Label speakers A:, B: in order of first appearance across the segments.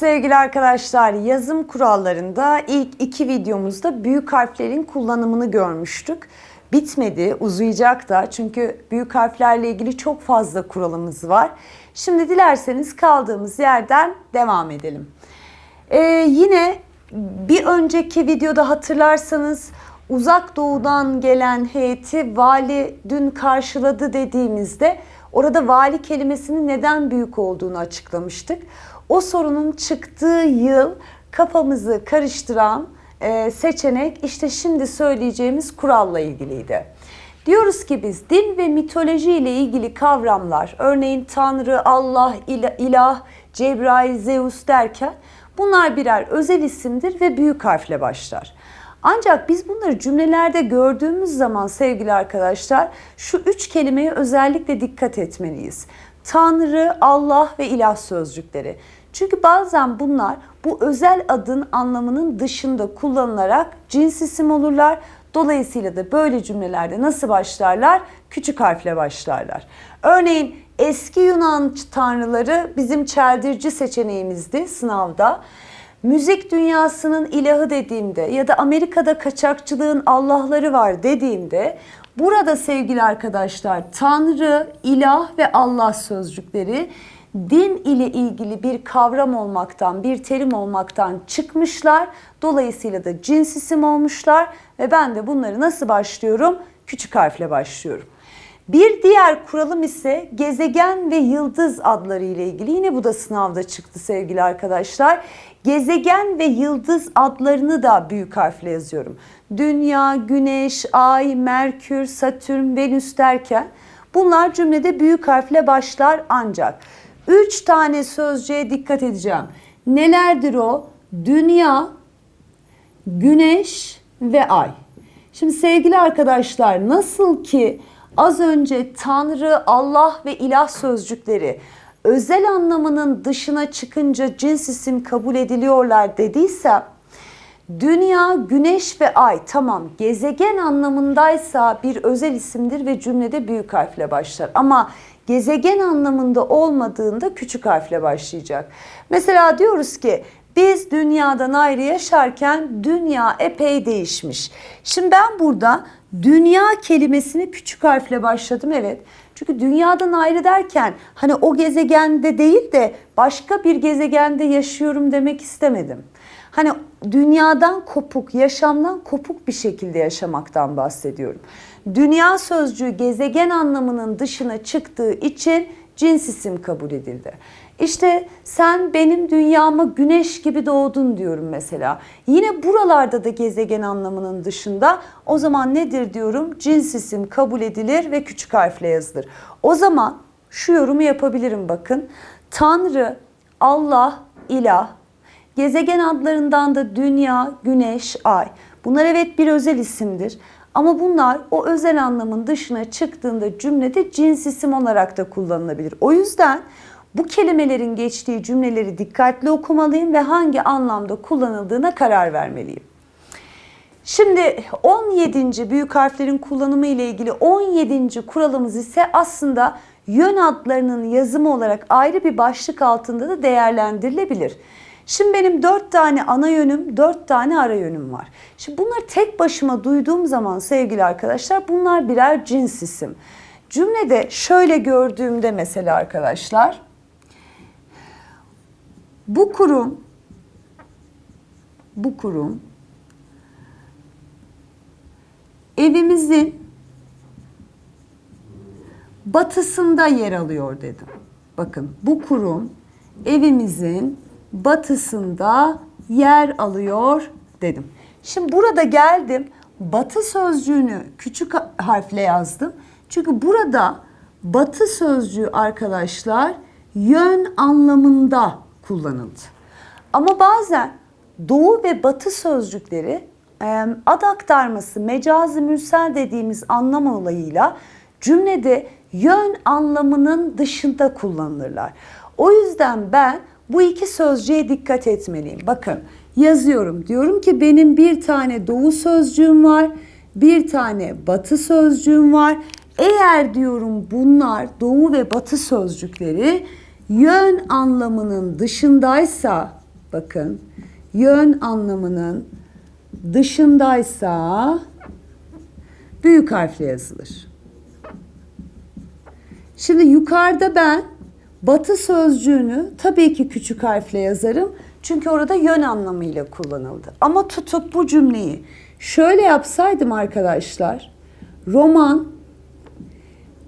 A: sevgili arkadaşlar. Yazım kurallarında ilk iki videomuzda büyük harflerin kullanımını görmüştük. Bitmedi, uzayacak da çünkü büyük harflerle ilgili çok fazla kuralımız var. Şimdi dilerseniz kaldığımız yerden devam edelim. Ee, yine bir önceki videoda hatırlarsanız uzak doğudan gelen heyeti vali dün karşıladı dediğimizde orada vali kelimesinin neden büyük olduğunu açıklamıştık. O sorunun çıktığı yıl kafamızı karıştıran e, seçenek işte şimdi söyleyeceğimiz kuralla ilgiliydi. Diyoruz ki biz din ve mitoloji ile ilgili kavramlar, örneğin Tanrı, Allah, ilah, ilah Cebrail, Zeus derken bunlar birer özel isimdir ve büyük harfle başlar. Ancak biz bunları cümlelerde gördüğümüz zaman sevgili arkadaşlar şu üç kelimeye özellikle dikkat etmeliyiz. Tanrı, Allah ve ilah sözcükleri. Çünkü bazen bunlar bu özel adın anlamının dışında kullanılarak cins isim olurlar. Dolayısıyla da böyle cümlelerde nasıl başlarlar? Küçük harfle başlarlar. Örneğin eski Yunan tanrıları bizim çeldirci seçeneğimizdi sınavda. Müzik dünyasının ilahı dediğimde ya da Amerika'da kaçakçılığın Allah'ları var dediğimde burada sevgili arkadaşlar Tanrı, ilah ve Allah sözcükleri din ile ilgili bir kavram olmaktan, bir terim olmaktan çıkmışlar. Dolayısıyla da cins isim olmuşlar ve ben de bunları nasıl başlıyorum? Küçük harfle başlıyorum. Bir diğer kuralım ise gezegen ve yıldız adları ile ilgili. Yine bu da sınavda çıktı sevgili arkadaşlar. Gezegen ve yıldız adlarını da büyük harfle yazıyorum. Dünya, Güneş, Ay, Merkür, Satürn, Venüs derken bunlar cümlede büyük harfle başlar ancak Üç tane sözcüğe dikkat edeceğim. Nelerdir o? Dünya, güneş ve ay. Şimdi sevgili arkadaşlar nasıl ki az önce Tanrı, Allah ve ilah sözcükleri özel anlamının dışına çıkınca cins isim kabul ediliyorlar dediysem Dünya, güneş ve ay tamam gezegen anlamındaysa bir özel isimdir ve cümlede büyük harfle başlar. Ama gezegen anlamında olmadığında küçük harfle başlayacak. Mesela diyoruz ki biz dünyadan ayrı yaşarken dünya epey değişmiş. Şimdi ben burada dünya kelimesini küçük harfle başladım evet. Çünkü dünyadan ayrı derken hani o gezegende değil de başka bir gezegende yaşıyorum demek istemedim. Hani dünyadan kopuk, yaşamdan kopuk bir şekilde yaşamaktan bahsediyorum. Dünya sözcüğü gezegen anlamının dışına çıktığı için cins isim kabul edildi. İşte sen benim dünyama güneş gibi doğdun diyorum mesela. Yine buralarda da gezegen anlamının dışında o zaman nedir diyorum? Cins isim kabul edilir ve küçük harfle yazılır. O zaman şu yorumu yapabilirim bakın. Tanrı, Allah, ilah, gezegen adlarından da dünya, güneş, ay. Bunlar evet bir özel isimdir. Ama bunlar o özel anlamın dışına çıktığında cümlede cins isim olarak da kullanılabilir. O yüzden bu kelimelerin geçtiği cümleleri dikkatli okumalıyım ve hangi anlamda kullanıldığına karar vermeliyim. Şimdi 17. büyük harflerin kullanımı ile ilgili 17. kuralımız ise aslında yön adlarının yazımı olarak ayrı bir başlık altında da değerlendirilebilir. Şimdi benim dört tane ana yönüm, dört tane ara yönüm var. Şimdi bunları tek başıma duyduğum zaman sevgili arkadaşlar bunlar birer cins isim. Cümlede şöyle gördüğümde mesela arkadaşlar bu kurum bu kurum evimizin batısında yer alıyor dedim. Bakın bu kurum evimizin batısında yer alıyor dedim. Şimdi burada geldim. Batı sözcüğünü küçük harfle yazdım. Çünkü burada batı sözcüğü arkadaşlar yön anlamında kullanıldı. Ama bazen doğu ve batı sözcükleri ad aktarması, mecazi mürsel dediğimiz anlam olayıyla cümlede yön anlamının dışında kullanılırlar. O yüzden ben bu iki sözcüğe dikkat etmeliyim. Bakın yazıyorum. Diyorum ki benim bir tane doğu sözcüğüm var. Bir tane batı sözcüğüm var. Eğer diyorum bunlar doğu ve batı sözcükleri yön anlamının dışındaysa bakın yön anlamının dışındaysa büyük harfle yazılır. Şimdi yukarıda ben batı sözcüğünü tabii ki küçük harfle yazarım. Çünkü orada yön anlamıyla kullanıldı. Ama tutup bu cümleyi şöyle yapsaydım arkadaşlar. Roman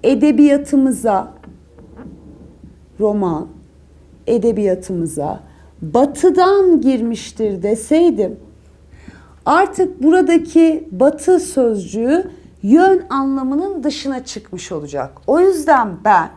A: edebiyatımıza roman edebiyatımıza batıdan girmiştir deseydim artık buradaki batı sözcüğü yön anlamının dışına çıkmış olacak. O yüzden ben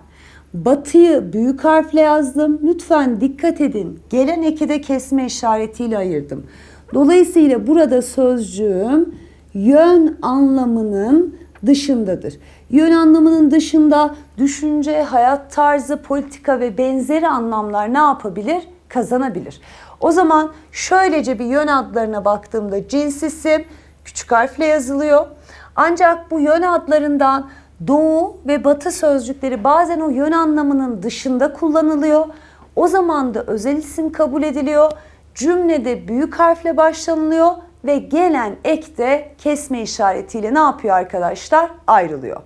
A: batıyı büyük harfle yazdım. Lütfen dikkat edin. Gelen eki de kesme işaretiyle ayırdım. Dolayısıyla burada sözcüğüm yön anlamının dışındadır. Yön anlamının dışında düşünce, hayat tarzı, politika ve benzeri anlamlar ne yapabilir? Kazanabilir. O zaman şöylece bir yön adlarına baktığımda cins isim küçük harfle yazılıyor. Ancak bu yön adlarından doğu ve batı sözcükleri bazen o yön anlamının dışında kullanılıyor. O zaman da özel isim kabul ediliyor. Cümlede büyük harfle başlanılıyor ve gelen ek de kesme işaretiyle ne yapıyor arkadaşlar? Ayrılıyor.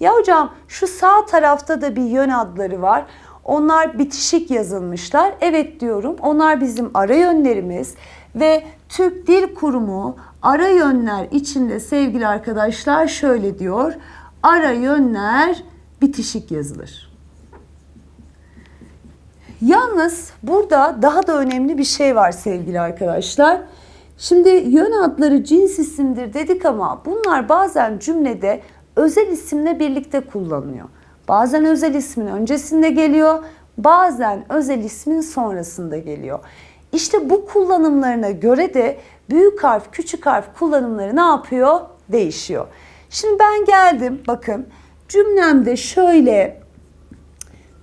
A: Ya hocam şu sağ tarafta da bir yön adları var. Onlar bitişik yazılmışlar. Evet diyorum. Onlar bizim ara yönlerimiz ve Türk Dil Kurumu ara yönler içinde sevgili arkadaşlar şöyle diyor. Ara yönler bitişik yazılır. Yalnız burada daha da önemli bir şey var sevgili arkadaşlar. Şimdi yön adları cins isimdir dedik ama bunlar bazen cümlede özel isimle birlikte kullanılıyor. Bazen özel ismin öncesinde geliyor, bazen özel ismin sonrasında geliyor. İşte bu kullanımlarına göre de büyük harf, küçük harf kullanımları ne yapıyor? Değişiyor. Şimdi ben geldim bakın cümlemde şöyle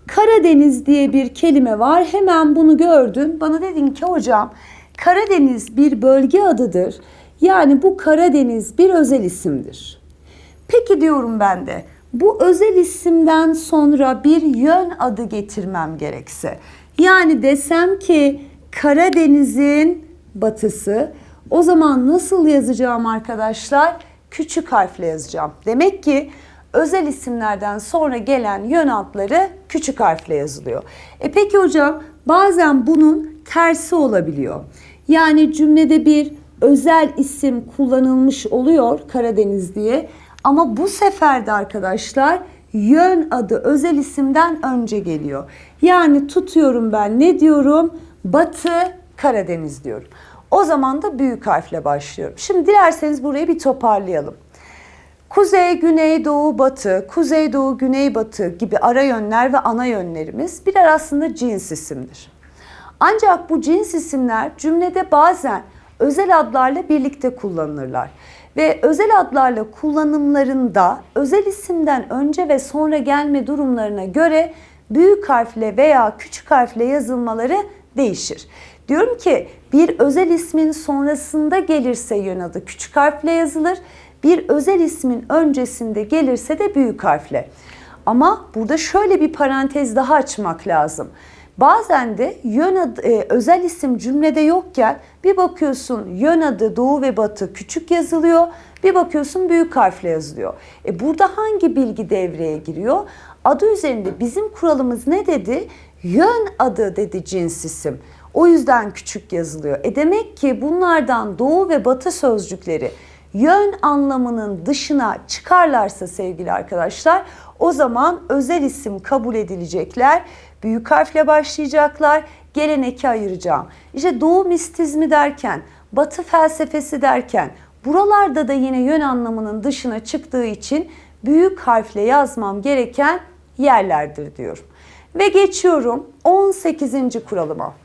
A: Karadeniz diye bir kelime var. Hemen bunu gördün. Bana dedin ki hocam Karadeniz bir bölge adıdır. Yani bu Karadeniz bir özel isimdir. Peki diyorum ben de bu özel isimden sonra bir yön adı getirmem gerekse. Yani desem ki Karadeniz'in batısı o zaman nasıl yazacağım arkadaşlar? Küçük harfle yazacağım. Demek ki özel isimlerden sonra gelen yön adları küçük harfle yazılıyor. E peki hocam bazen bunun tersi olabiliyor. Yani cümlede bir özel isim kullanılmış oluyor Karadeniz diye. Ama bu sefer de arkadaşlar yön adı özel isimden önce geliyor. Yani tutuyorum ben ne diyorum? Batı Karadeniz diyorum. O zaman da büyük harfle başlıyorum. Şimdi dilerseniz burayı bir toparlayalım. Kuzey, güney, doğu, batı, kuzey, doğu, güney, batı gibi ara yönler ve ana yönlerimiz birer aslında cins isimdir. Ancak bu cins isimler cümlede bazen özel adlarla birlikte kullanılırlar. Ve özel adlarla kullanımlarında özel isimden önce ve sonra gelme durumlarına göre büyük harfle veya küçük harfle yazılmaları değişir. Diyorum ki bir özel ismin sonrasında gelirse yön adı küçük harfle yazılır. Bir özel ismin öncesinde gelirse de büyük harfle. Ama burada şöyle bir parantez daha açmak lazım. Bazen de yön adı, e, özel isim cümlede yokken bir bakıyorsun yön adı doğu ve batı küçük yazılıyor. Bir bakıyorsun büyük harfle yazılıyor. E burada hangi bilgi devreye giriyor? Adı üzerinde bizim kuralımız ne dedi? Yön adı dedi cins isim. O yüzden küçük yazılıyor. E demek ki bunlardan doğu ve batı sözcükleri yön anlamının dışına çıkarlarsa sevgili arkadaşlar o zaman özel isim kabul edilecekler. Büyük harfle başlayacaklar. Gelen eki ayıracağım. İşte doğu mistizmi derken, batı felsefesi derken buralarda da yine yön anlamının dışına çıktığı için büyük harfle yazmam gereken yerlerdir diyorum. Ve geçiyorum 18. kuralıma.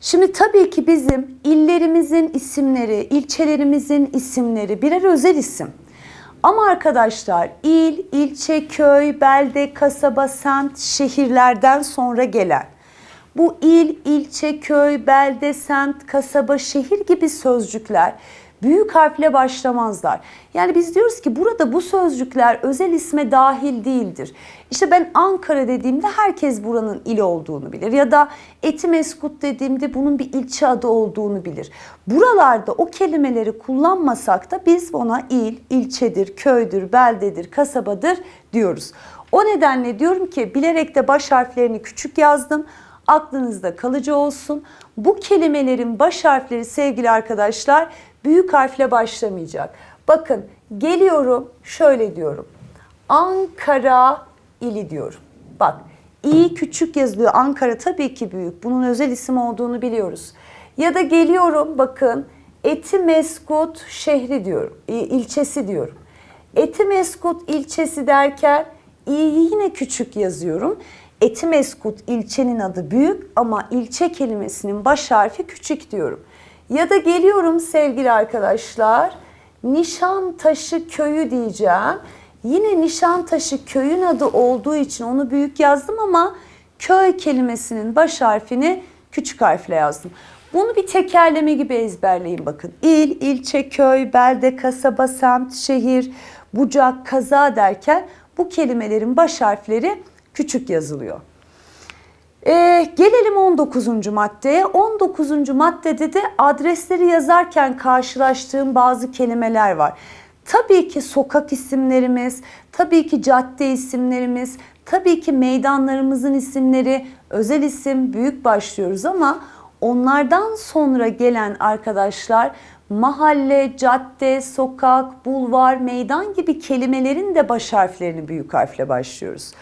A: Şimdi tabii ki bizim illerimizin isimleri, ilçelerimizin isimleri birer özel isim. Ama arkadaşlar il, ilçe, köy, belde, kasaba, semt, şehirlerden sonra gelen bu il, ilçe, köy, belde, semt, kasaba, şehir gibi sözcükler büyük harfle başlamazlar. Yani biz diyoruz ki burada bu sözcükler özel isme dahil değildir. İşte ben Ankara dediğimde herkes buranın il olduğunu bilir. Ya da Etimeskut dediğimde bunun bir ilçe adı olduğunu bilir. Buralarda o kelimeleri kullanmasak da biz ona il, ilçedir, köydür, beldedir, kasabadır diyoruz. O nedenle diyorum ki bilerek de baş harflerini küçük yazdım. Aklınızda kalıcı olsun. Bu kelimelerin baş harfleri sevgili arkadaşlar büyük harfle başlamayacak. Bakın geliyorum şöyle diyorum. Ankara ili diyorum. Bak i küçük yazılıyor. Ankara tabii ki büyük. Bunun özel isim olduğunu biliyoruz. Ya da geliyorum bakın Etimeskut şehri diyorum. ilçesi diyorum. Etimeskut ilçesi derken i'yi yine küçük yazıyorum. Etimeskut ilçenin adı büyük ama ilçe kelimesinin baş harfi küçük diyorum. Ya da geliyorum sevgili arkadaşlar Nişantaşı köyü diyeceğim. Yine Nişantaşı köyün adı olduğu için onu büyük yazdım ama köy kelimesinin baş harfini küçük harfle yazdım. Bunu bir tekerleme gibi ezberleyin bakın. İl, ilçe, köy, belde, kasaba, semt, şehir, bucak, kaza derken bu kelimelerin baş harfleri küçük yazılıyor. Ee, gelelim 19. maddeye. 19. maddede de adresleri yazarken karşılaştığım bazı kelimeler var. Tabii ki sokak isimlerimiz, tabii ki cadde isimlerimiz, tabii ki meydanlarımızın isimleri, özel isim, büyük başlıyoruz ama onlardan sonra gelen arkadaşlar mahalle, cadde, sokak, bulvar, meydan gibi kelimelerin de baş harflerini büyük harfle başlıyoruz.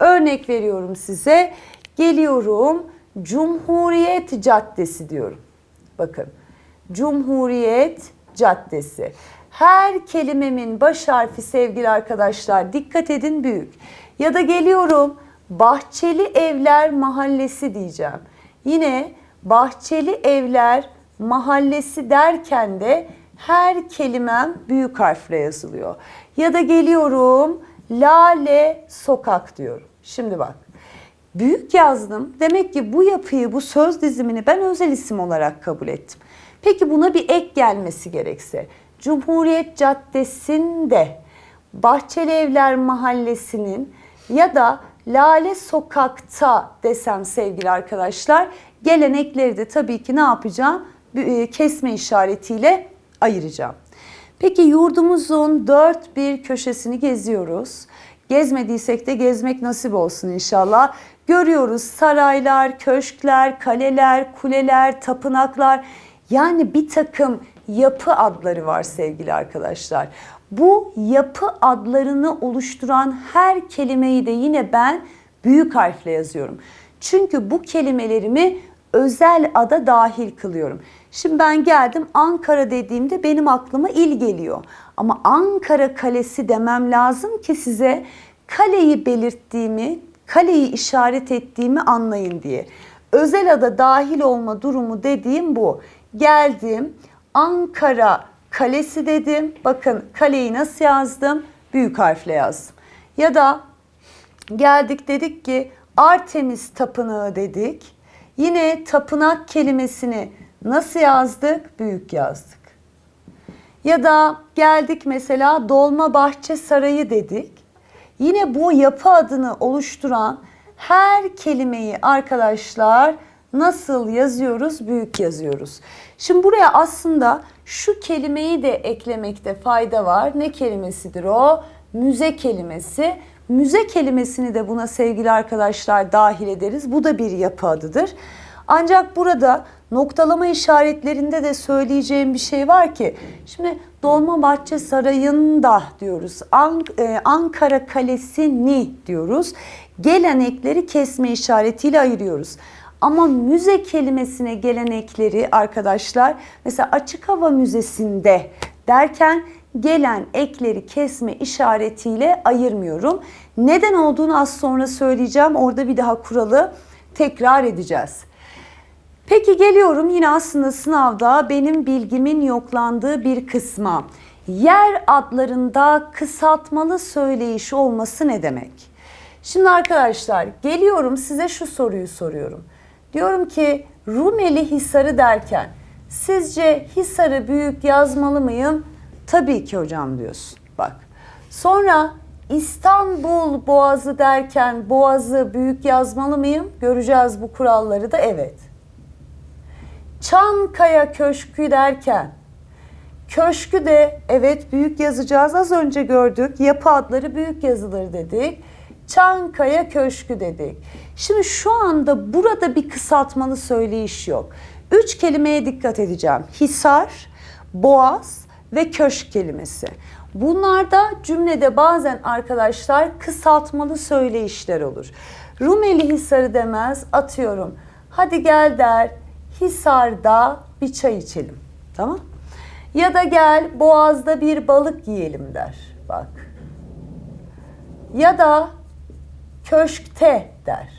A: Örnek veriyorum size. Geliyorum Cumhuriyet Caddesi diyorum. Bakın Cumhuriyet Caddesi. Her kelimemin baş harfi sevgili arkadaşlar dikkat edin büyük. Ya da geliyorum Bahçeli Evler Mahallesi diyeceğim. Yine Bahçeli Evler Mahallesi derken de her kelimem büyük harfle yazılıyor. Ya da geliyorum Lale Sokak diyorum. Şimdi bak. Büyük yazdım. Demek ki bu yapıyı, bu söz dizimini ben özel isim olarak kabul ettim. Peki buna bir ek gelmesi gerekse. Cumhuriyet Caddesi'nde Bahçeli Evler Mahallesi'nin ya da Lale Sokak'ta desem sevgili arkadaşlar gelen ekleri de tabii ki ne yapacağım? Kesme işaretiyle ayıracağım. Peki yurdumuzun dört bir köşesini geziyoruz. Gezmediysek de gezmek nasip olsun inşallah. Görüyoruz saraylar, köşkler, kaleler, kuleler, tapınaklar. Yani bir takım yapı adları var sevgili arkadaşlar. Bu yapı adlarını oluşturan her kelimeyi de yine ben büyük harfle yazıyorum. Çünkü bu kelimelerimi özel ada dahil kılıyorum. Şimdi ben geldim Ankara dediğimde benim aklıma il geliyor. Ama Ankara Kalesi demem lazım ki size kaleyi belirttiğimi, kaleyi işaret ettiğimi anlayın diye. Özel ada dahil olma durumu dediğim bu. Geldim Ankara Kalesi dedim. Bakın kaleyi nasıl yazdım? Büyük harfle yazdım. Ya da geldik dedik ki Artemis Tapınağı dedik. Yine tapınak kelimesini nasıl yazdık? Büyük yazdık. Ya da geldik mesela Dolmabahçe Sarayı dedik. Yine bu yapı adını oluşturan her kelimeyi arkadaşlar nasıl yazıyoruz? Büyük yazıyoruz. Şimdi buraya aslında şu kelimeyi de eklemekte fayda var. Ne kelimesidir o? Müze kelimesi. Müze kelimesini de buna sevgili arkadaşlar dahil ederiz. Bu da bir yapı adıdır. Ancak burada noktalama işaretlerinde de söyleyeceğim bir şey var ki şimdi Dolmabahçe Sarayı'nda diyoruz. Ank- e, Ankara Kalesi'ni diyoruz. Gelen ekleri kesme işaretiyle ayırıyoruz. Ama müze kelimesine gelen ekleri arkadaşlar mesela açık hava müzesinde derken gelen ekleri kesme işaretiyle ayırmıyorum. Neden olduğunu az sonra söyleyeceğim. Orada bir daha kuralı tekrar edeceğiz. Peki geliyorum yine aslında sınavda benim bilgimin yoklandığı bir kısma. Yer adlarında kısaltmalı söyleyiş olması ne demek? Şimdi arkadaşlar geliyorum size şu soruyu soruyorum. Diyorum ki Rumeli Hisarı derken Sizce Hisar'ı büyük yazmalı mıyım? Tabii ki hocam diyorsun. Bak. Sonra İstanbul Boğazı derken Boğazı büyük yazmalı mıyım? Göreceğiz bu kuralları da evet. Çankaya Köşkü derken köşkü de evet büyük yazacağız. Az önce gördük. Yapı adları büyük yazılır dedik. Çankaya Köşkü dedik. Şimdi şu anda burada bir kısaltmalı söyleyiş yok. Üç kelimeye dikkat edeceğim. Hisar, Boğaz ve Köşk kelimesi. Bunlarda cümlede bazen arkadaşlar kısaltmalı söyleyişler olur. Rumeli Hisarı demez atıyorum. Hadi gel der Hisar'da bir çay içelim. Tamam? Ya da gel Boğaz'da bir balık yiyelim der. Bak. Ya da köşkte der.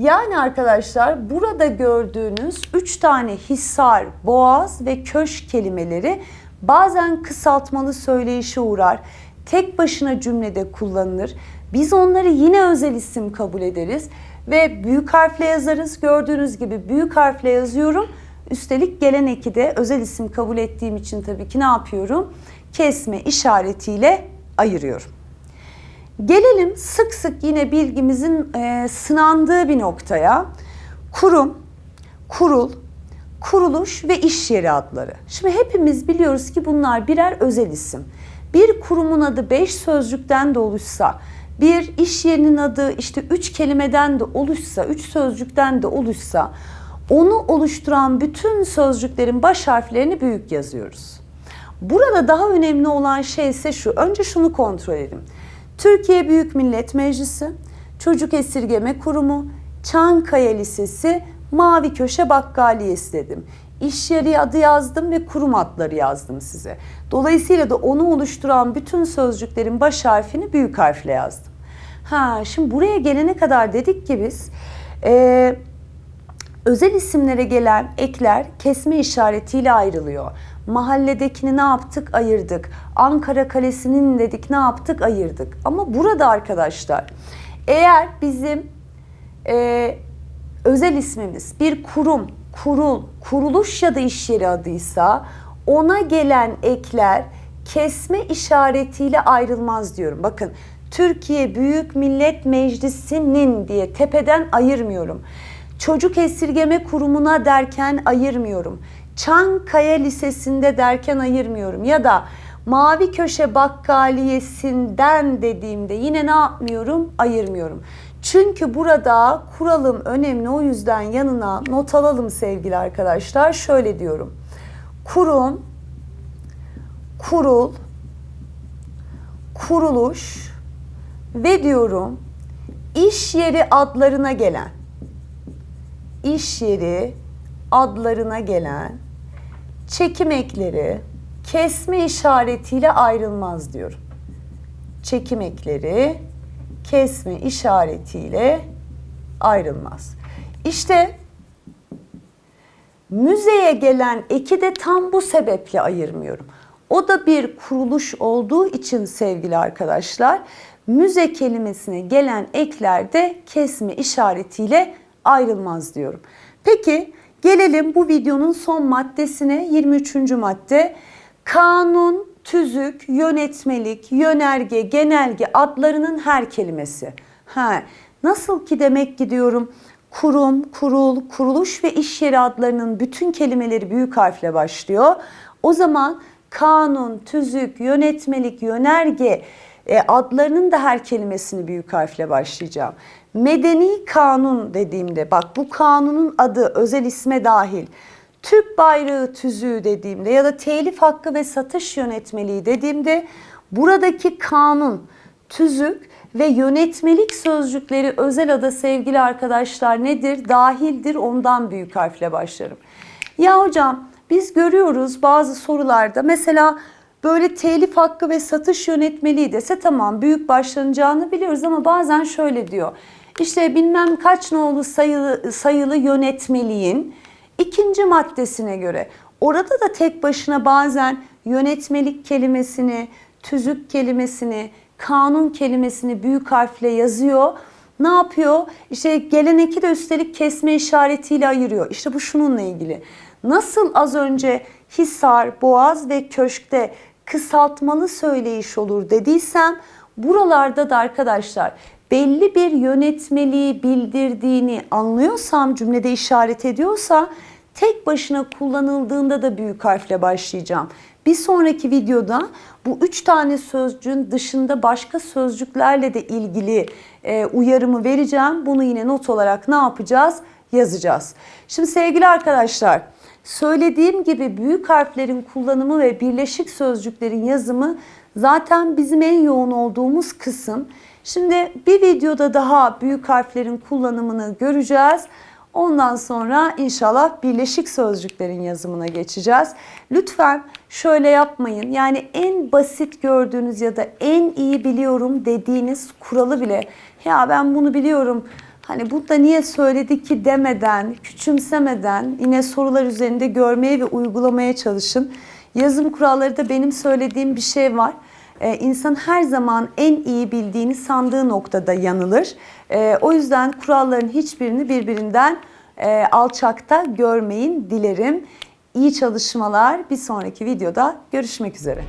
A: Yani arkadaşlar burada gördüğünüz üç tane hisar, boğaz ve köşk kelimeleri bazen kısaltmalı söyleyişe uğrar. Tek başına cümlede kullanılır. Biz onları yine özel isim kabul ederiz ve büyük harfle yazarız. Gördüğünüz gibi büyük harfle yazıyorum. Üstelik gelen eki de özel isim kabul ettiğim için tabii ki ne yapıyorum? Kesme işaretiyle ayırıyorum. Gelelim sık sık yine bilgimizin e, sınandığı bir noktaya. Kurum, kurul, kuruluş ve iş yeri adları. Şimdi hepimiz biliyoruz ki bunlar birer özel isim. Bir kurumun adı beş sözcükten de oluşsa, bir iş yerinin adı işte üç kelimeden de oluşsa, üç sözcükten de oluşsa, onu oluşturan bütün sözcüklerin baş harflerini büyük yazıyoruz. Burada daha önemli olan şey ise şu. Önce şunu kontrol edelim. Türkiye Büyük Millet Meclisi, Çocuk Esirgeme Kurumu, Çankaya Lisesi, Mavi Köşe Bakkaliyesi dedim. İş yeri adı yazdım ve kurum adları yazdım size. Dolayısıyla da onu oluşturan bütün sözcüklerin baş harfini büyük harfle yazdım. Ha, şimdi buraya gelene kadar dedik ki biz e, özel isimlere gelen ekler kesme işaretiyle ayrılıyor. Mahalledekini ne yaptık? Ayırdık. Ankara Kalesi'nin dedik ne yaptık? Ayırdık. Ama burada arkadaşlar eğer bizim e, özel ismimiz bir kurum, kurul, kuruluş ya da iş yeri adıysa ona gelen ekler kesme işaretiyle ayrılmaz diyorum. Bakın Türkiye Büyük Millet Meclisi'nin diye tepeden ayırmıyorum. Çocuk Esirgeme Kurumu'na derken ayırmıyorum. Çankaya Lisesi'nde derken ayırmıyorum. Ya da Mavi Köşe Bakkaliyesi'nden dediğimde yine ne yapmıyorum? Ayırmıyorum. Çünkü burada kuralım önemli o yüzden yanına not alalım sevgili arkadaşlar. Şöyle diyorum. Kurum, kurul, kuruluş ve diyorum iş yeri adlarına gelen iş yeri adlarına gelen çekim ekleri kesme işaretiyle ayrılmaz diyorum. Çekim ekleri kesme işaretiyle ayrılmaz. İşte müzeye gelen eki de tam bu sebeple ayırmıyorum. O da bir kuruluş olduğu için sevgili arkadaşlar müze kelimesine gelen ekler de kesme işaretiyle ayrılmaz diyorum. Peki gelelim bu videonun son maddesine 23. madde. Kanun, tüzük, yönetmelik, yönerge, genelge adlarının her kelimesi. Ha, nasıl ki demek ki diyorum kurum, kurul, kuruluş ve iş yeri adlarının bütün kelimeleri büyük harfle başlıyor. O zaman kanun, tüzük, yönetmelik, yönerge e, adlarının da her kelimesini büyük harfle başlayacağım. Medeni kanun dediğimde bak bu kanunun adı özel isme dahil. Türk bayrağı tüzüğü dediğimde ya da telif hakkı ve satış yönetmeliği dediğimde buradaki kanun, tüzük ve yönetmelik sözcükleri özel ada sevgili arkadaşlar nedir? Dahildir ondan büyük harfle başlarım. Ya hocam biz görüyoruz bazı sorularda mesela böyle telif hakkı ve satış yönetmeliği dese tamam büyük başlanacağını biliyoruz ama bazen şöyle diyor. İşte bilmem kaç nolu sayılı, sayılı yönetmeliğin ikinci maddesine göre orada da tek başına bazen yönetmelik kelimesini, tüzük kelimesini, kanun kelimesini büyük harfle yazıyor. Ne yapıyor? İşte gelen eki de üstelik kesme işaretiyle ayırıyor. İşte bu şununla ilgili. Nasıl az önce Hisar, Boğaz ve Köşk'te kısaltmalı söyleyiş olur dediysem buralarda da arkadaşlar belli bir yönetmeliği bildirdiğini anlıyorsam cümlede işaret ediyorsa tek başına kullanıldığında da büyük harfle başlayacağım. Bir sonraki videoda bu üç tane sözcüğün dışında başka sözcüklerle de ilgili e, uyarımı vereceğim. Bunu yine not olarak ne yapacağız? Yazacağız. Şimdi sevgili arkadaşlar söylediğim gibi büyük harflerin kullanımı ve birleşik sözcüklerin yazımı zaten bizim en yoğun olduğumuz kısım. Şimdi bir videoda daha büyük harflerin kullanımını göreceğiz. Ondan sonra inşallah birleşik sözcüklerin yazımına geçeceğiz. Lütfen şöyle yapmayın. Yani en basit gördüğünüz ya da en iyi biliyorum dediğiniz kuralı bile ya ben bunu biliyorum hani burada niye söyledi ki demeden, küçümsemeden yine sorular üzerinde görmeye ve uygulamaya çalışın. Yazım kuralları da benim söylediğim bir şey var. Ee, insan her zaman en iyi bildiğini sandığı noktada yanılır. Ee, o yüzden kuralların hiçbirini birbirinden e, alçakta görmeyin dilerim. İyi çalışmalar. Bir sonraki videoda görüşmek üzere.